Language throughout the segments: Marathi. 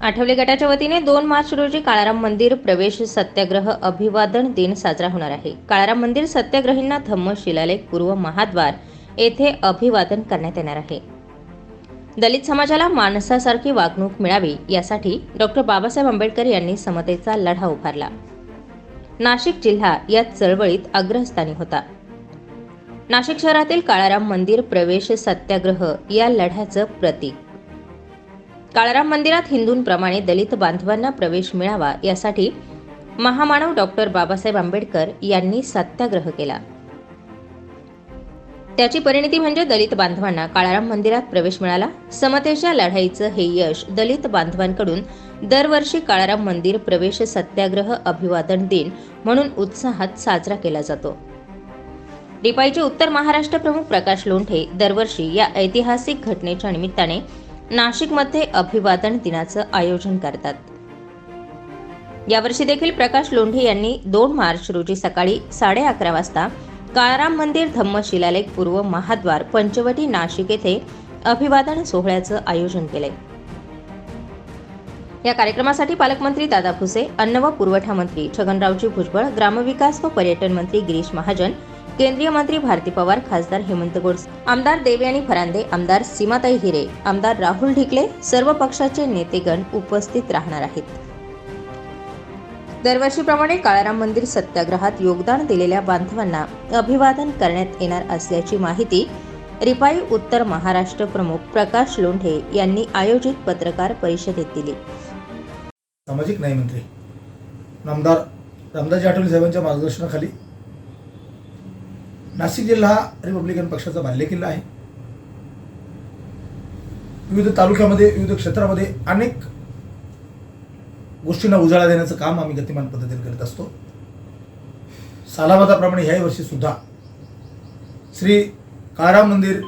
आठवले गटाच्या वतीने दोन मार्च रोजी काळाराम मंदिर प्रवेश सत्याग्रह अभिवादन दिन साजरा होणार आहे. काळाराम मंदिर सत्याग्रहींना धम्म शिलालेख पूर्व महाद्वार येथे अभिवादन करण्यात येणार आहे. दलित समाजाला माणसासारखी वागणूक मिळावी यासाठी डॉक्टर बाबासाहेब आंबेडकर यांनी समतेचा लढा उभारला. नाशिक जिल्हा या चळवळीत अग्रस्थानी होता. नाशिक शहरातील काळाराम मंदिर प्रवेश सत्याग्रह या लढ्याचं प्रतीक. काळाराम मंदिरात हिंदूंप्रमाणे दलित बांधवांना प्रवेश मिळावा यासाठी महामानव डॉक्टर बाबासाहेब आंबेडकर यांनी सत्याग्रह केला. त्याची परिणिती म्हणजे दलित बांधवांना काळाराम मंदिरात प्रवेश मिळाला. समतेच्या लढाईचं हे यश दलित बांधवांकडून दरवर्षी काळाराम मंदिर प्रवेश सत्याग्रह अभिवादन दिन म्हणून उत्साहात साजरा केला जातो. रिपाईचे उत्तर महाराष्ट्र प्रमुख प्रकाश लोंढे दरवर्षी या ऐतिहासिक घटनेच्या निमित्ताने नाशिकमध्ये अभिवादन दिनाचं आयोजन करतात. यावर्षी देखील प्रकाश लोंढे यांनी दोन मार्च रोजी सकाळी साडे अकरा वाजता काळाराम मंदिर धम्म शिलालेख पूर्व महाद्वार पंचवटी नाशिक येथे अभिवादन सोहळ्याचं आयोजन केलंय. या कार्यक्रमासाठी पालकमंत्री दादा भुसे अन्न व पुरवठा मंत्री छगनरावजी भुजबळ ग्रामविकास व पर्यटन मंत्री गिरीश महाजन केंद्रीय मंत्री भारती पवार खासदार हेमंत गोडसे आमदार देवयानी फरांदे आमदार सीमाताई हिरे आमदार राहुल ढिकले सर्व पक्षाचे नेतेगण उपस्थित राहणार आहेत. दरवर्षीप्रमाणे काळाराम मंदिर सत्याग्रहात योगदान दिलेल्या बांधवांना अभिवादन करण्यात येणार असल्याची माहिती रिपाई उत्तर महाराष्ट्र प्रमुख प्रकाश लोंढे यांनी आयोजित पत्रकार परिषदेत दिली. सामाजिक न्याय मंत्री नामदार रामदास आठवले साहेबांच्या मार्गदर्शनाखाली नाशिक जिल्हा हा रिपब्लिकन पक्षाचा बाल्यकिल्ला आहे. विविध तालुक्यामध्ये विविध क्षेत्रामध्ये अनेक गोष्टींना उजाळा देण्याचं काम आम्ही गतिमान पद्धतीने करत असतो. सालाबादाप्रमाणे ह्याही वर्षी सुद्धा श्री काळाराम मंदिर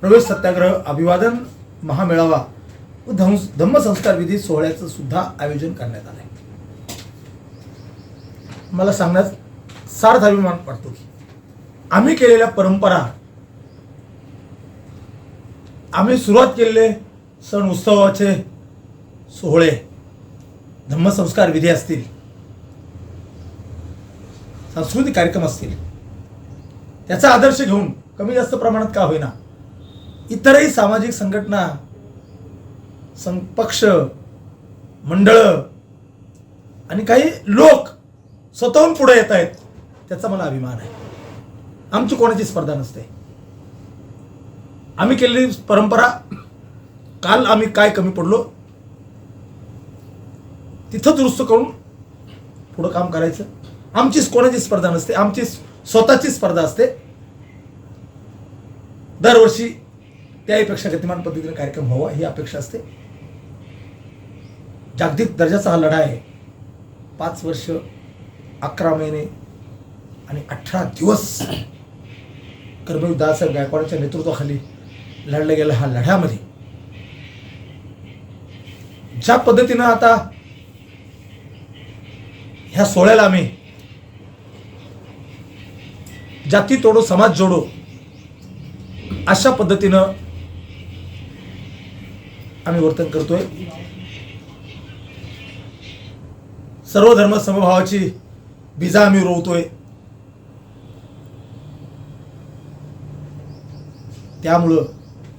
प्रवेश सत्याग्रह अभिवादन महामेळावा व धम्म धम्मसंस्कार विधी सोहळ्याचं सुद्धा आयोजन करण्यात आलं आहे मला सांगण्यात सार्थ अभिमान वाटतो की आम्ही केलेल्या परंपरा आम्ही सुरुवात केलेले सण उत्सवाचे सोहळे धम्मसंस्कार विधी असतील सांस्कृतिक कार्यक्रम असतील त्याचा आदर्श घेऊन कमी जास्त प्रमाणात का होईना इतरही सामाजिक संघटना सं पक्ष मंडळ आणि काही लोक स्वतःहून पुढे येत आहेत. त्याचा मला अभिमान आहे. आमची कोणाची स्पर्धा नसते. आम्ही केलेली परंपरा काल आम्ही काय कमी पडलो तिथं दुरुस्त करून पुढं काम करायचं. आमचीच कोणाची स्पर्धा नसते आमची स्वतःची स्पर्धा असते. दरवर्षी त्याहीपेक्षा गतिमान पद्धतीने कार्यक्रम व्हावा ही अपेक्षा असते. जागतिक दर्जाचा हा लढा आहे. पाच वर्ष अकरा महिने आणि अठरा दिवस कर्मवीर दादासाहेब गायकवाडांच्या नेतृत्वाखाली लढला गेला हा लढ्यामध्ये. ज्या पद्धतीनं आता ह्या सोहळ्याला आम्ही जाती तोडो समाज जोडो अशा पद्धतीनं आम्ही वर्तन करतोय. सर्व धर्म समभावाची बीजा आम्ही रोवतोय. त्यामुळं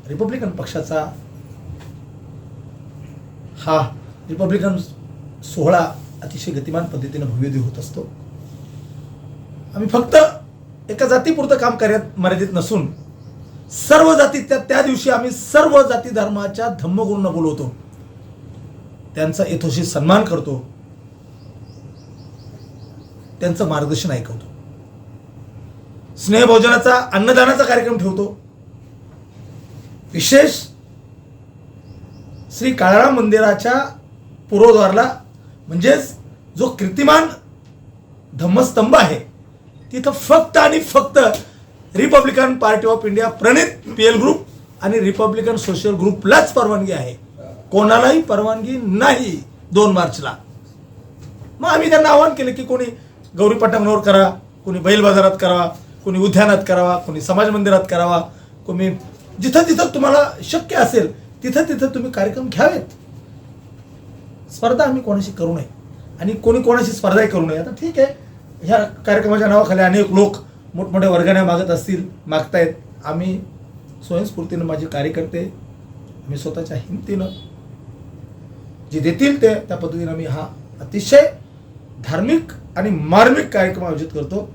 रिपब्लिकन पक्षाचा हा रिपब्लिकन सोहळा अतिशय गतिमान पद्धतीनं भव्यदी होत असतो. आम्ही फक्त एका जातीपुरतं काम करण्यात मर्यादित नसून सर्व जाती त्या त्या दिवशी आम्ही सर्व जाती धर्माच्या धम्मगुरूंना बोलवतो. त्यांचा यथोशी सन्मान करतो. त्यांचं मार्गदर्शन ऐकवतो. स्नेहभोजनाचा अन्नदानाचा कार्यक्रम ठेवतो. विशेष श्री काळाराम मंदिराच्या पूर्वद्वारला म्हणजेच जो कीर्तिमान धम्मस्तंभ आहे तिथं फक्त आणि फक्त रिपब्लिकन पार्टी ऑफ इंडिया प्रणित पी एल ग्रुप आणि रिपब्लिकन सोशल ग्रुपलाच परवानगी आहे. कोणालाही परवानगी नाही दोन मार्चला. मग आम्ही त्यांना आवाहन केलं की कोणी गौरी पटांगणावर करा कोणी बैल बाजारात करावा कोणी उद्यानात करावा कोणी समाज मंदिरात करावा कोणी जिथं जिथं तुम्हाला शक्य असेल तिथं तिथं तुम्ही कार्यक्रम घ्यावेत. स्पर्धा आम्ही कोणाशी करू नये. आणि कोणी कोणाशी स्पर्धाही करू नये. आता ठीक आहे. ह्या कार्यक्रमाच्या नावाखाली अनेक लोक मोठमोठ्या वर्गाने मागत असतील मागतायत. आम्ही स्वयंस्फूर्तीनं माझे कार्यकर्ते आम्ही स्वतःच्या हिमतीनं जे देतील ते त्या पद्धतीनं आम्ही हा अतिशय धार्मिक आणि मार्मिक कार्यक्रम आयोजित करतो.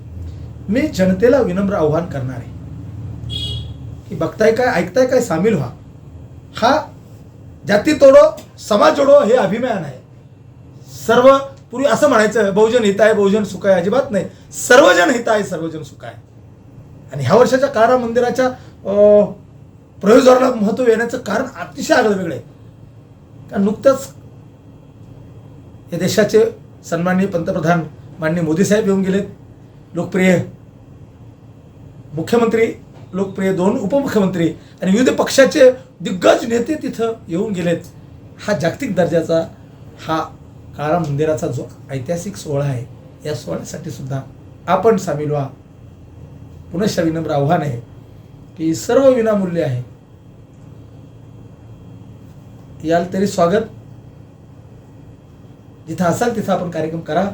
मी जनतेला विनम्र आव्हान करणार. आहे की बघताय काय ऐकताय काय सामील व्हा. हा जाती तोडो समाज जोडो हे अभिमान आहे. सर्व पूर्वी असं म्हणायचं बहुजन हित आहे बहुजन सुख आहे अजिबात नाही. सर्वजन हित आहे सर्वजन सुख आहे. आणि ह्या वर्षाच्या कारा मंदिराच्या प्रयोजनाला महत्त्व येण्याचं कारण अतिशय आगळं वेगळं आहे. कारण नुकतंच या देशाचे सन्माननीय पंतप्रधान माननीय मोदी साहेब येऊन गेलेत. लोकप्रिय मुख्यमंत्री लोकप्रिय दोन उपमुख्यमंत्री आणि विविध पक्षाचे दिग्गज नेते तिथं येऊन गेलेत. हा जागतिक दर्जाचा हा काळा मंदिराचा जो ऐतिहासिक सोहळा आहे या सोहळ्यासाठी सुद्धा आपण सामील व्हा. पुनश्च विनम्र आव्हान आहे की सर्व विनामूल्य आहे. याल तरी स्वागत. जिथं असाल तिथं आपण कार्यक्रम करा.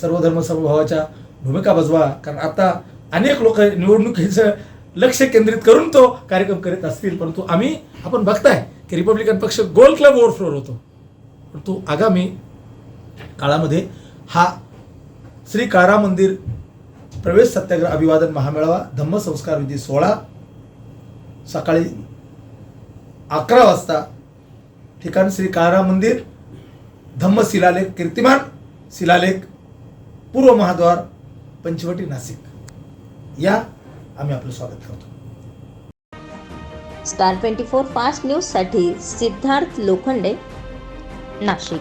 सर्व धर्म समभावाच्या भूमिका बजवा कारण आता अनेक लोक निवडणुकीचं लक्ष केंद्रित करून तो कार्यक्रम करीत असतील परंतु आम्ही आपण बघताय की रिपब्लिकन पक्ष गोल क्लब ओव्हरफ्लोर होतो. परंतु आगामी काळामध्ये हा श्री काळा मंदिर प्रवेश सत्याग्रह अभिवादन महामेळावा धम्मसंस्कार विधी सोहळा सकाळी अकरा वाजता ठिकाण श्री काळा मंदिर धम्म शिलालेख कीर्तिमान शिलालेख पूर्व महाद्वार पंचवटी नाशिक. या आम्ही आपलं स्वागत करतो. स्टार ट्वेंटी फोर फास्ट न्यूजसाठी सिद्धार्थ लोखंडे नाशिक.